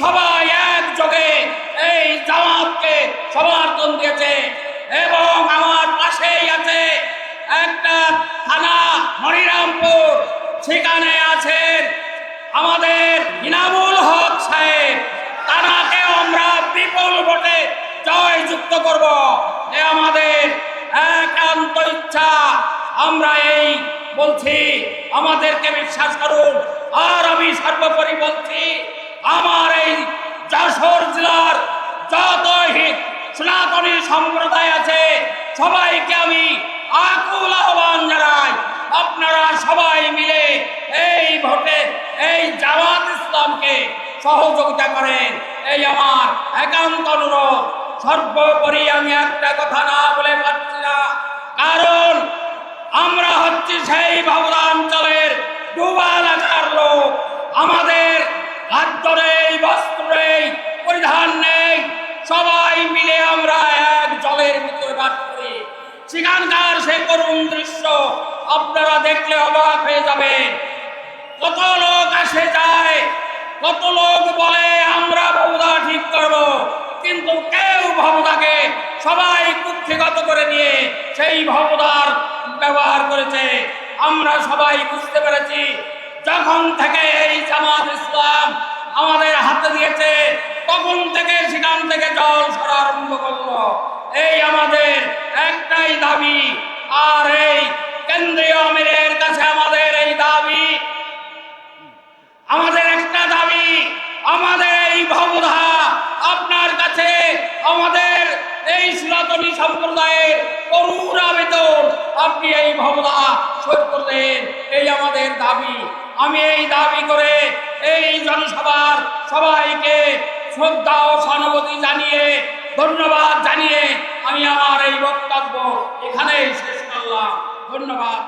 সবাই একযোগে এই জামাতকে সমর্থন দিয়েছে এবং আমার পাশেই আছে একটা থানা, মনিরামপুর। সেখানে আছেন আমাদের ইনামুল হক সাহেব। তারাকে আমরা বিপুল ভোটে জয়যুক্ত করব। এ আমাদের একান্ত ইচ্ছা। আমরা এই বলছি, আমাদেরকে বিশ্বাস করুন। আর আমি সর্বোপরি বলছি আমার এই যশোর জেলার যত সনাতনী সম্প্রদায় আছে, সবাইকে আমি আকুল আহ্বান জানাই। আপনারা সবাই মিলে এই ভোটে, এই জামাত ইসলামকে সহযোগিতা করেন। এই আমার একান্ত অনুরোধ। সর্বোপরি আমি একটা কথা না বলে পারছি না। কারণ আমরা হচ্ছি সেই বাবুরা করি। সেখানকার সে করুণ দৃশ্য আপনারা দেখলে অবাক হয়ে যাবেন। কত লোক আসে যায়, কত লোক বলে, আমরা ভবদা ঠিক করব। কিন্তু কেউ ভবদাকে সবাই কুক্ষিগত করে নিয়ে সেই ভবদার ব্যবহার করেছে। আমরা সবাই বুঝতে পেরেছি, যখন থেকে এই জামাত ইসলাম আমাদের হাতে দিয়েছে, তখন থেকে সেখান থেকে জল সরা আরম্ভ করল। এই আমাদের দাবি, আর এই কেন্দ্রীয় আমিরের কাছে আমাদের এই দাবি। আমাদের একটা দাবি, আমাদের এই ভবধা আপনার কাছে আমাদের এই সনাতনী সম্প্রদায়ের করুণ আবেদন। আপনি এই ভবধা শোধ করলেন, এই আমাদের দাবি। আমি এই দাবি করে এই জনসভার সবাইকে শ্রদ্ধা ও সহানুভূতি জানিয়ে, ধন্যবাদ জানিয়ে আমি আমার এই বক্তব্য ধন্যবাদ।